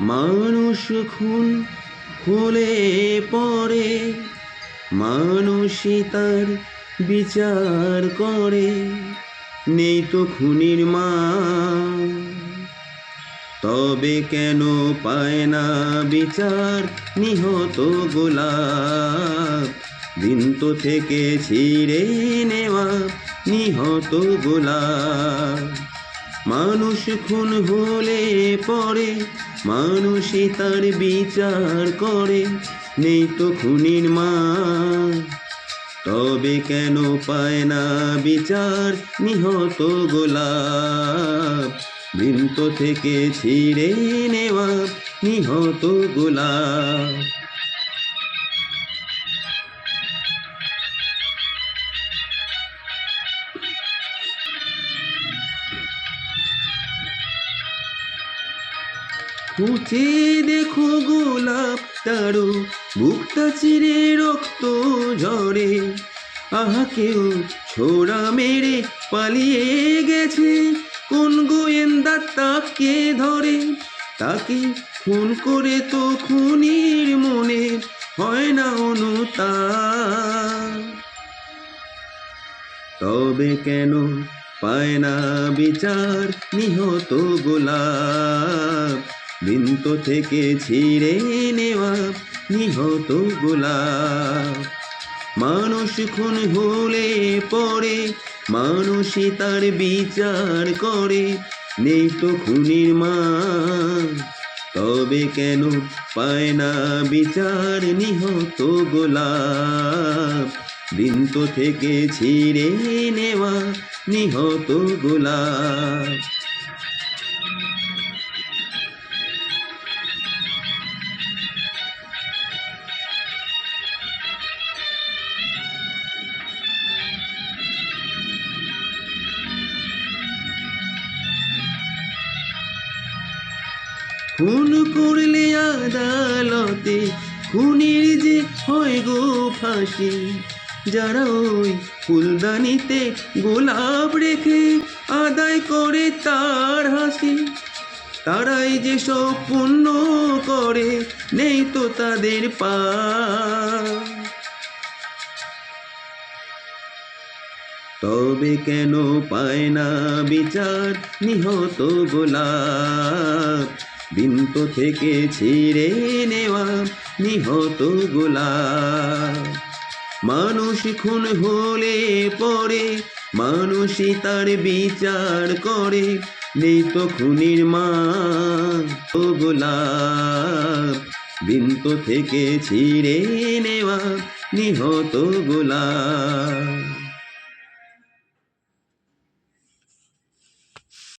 মানুষ খুন হলে পরে মানুষই তার বিচার করে। নেই তো খুনির মা। তবে কেন পায় না বিচার? নিহত গোলাপ, দিন তো থেকে ছিঁড়ে নেওয়া নিহত গোলাপ। মানুষ খুন হলে পরে মানুষই তার বিচার করে। নেই তো খুনির মা, তবে কেন পায় না বিচার? নিহত গোলাপ বৃন্ত থেকে ছিঁড়ে নেওয়া। নিহত গোলাপ খুঁজে দেখো গোলাপ তারো বুকটা চিরে রক্ত ঝরে। আহা, কেউ ছোড়া মেরে পালিয়ে গেছে। কোন গোয়েন্দা তাকে ধরে? তাকে খুন করে তো খুনির মনে হয় না অনুতা তবে কেন পায় না বিচার নিহত গোলাপ? বিন্ত থেকে ছিঁড়ে নেওয়া নিহত গোলাপ। মানুষ খুন হলে পরে মানুষই তার বিচার করে, নেই তো খুনির মা। তবে কেন পায় না বিচার নিহত গোলাপ? বৃন্ত থেকে ছিঁড়ে নেওয়া নিহত গোলাপ। খুন করলে আদালতে খুনির যে হয় গো ফাঁসি, যারা ওই ফুলদানিতে গোলাপ রেখে আদায় করে তার হাসি, তারাই যে সব পুণ্য করে, নেই তো তাদের পা। তবে কেন পায় না বিচার, নিহত গোলাপ? বিন্ত থেকে ছিঁড়ে নেওয়া নিহত গোলাপ। মানুষ খুন হলে পরে মানুষই তার বিচার করে। নেই তো খুনির মা গোলাপ। বিন্ত থেকে ছিঁড়ে নেওয়া নিহত গোলাপ।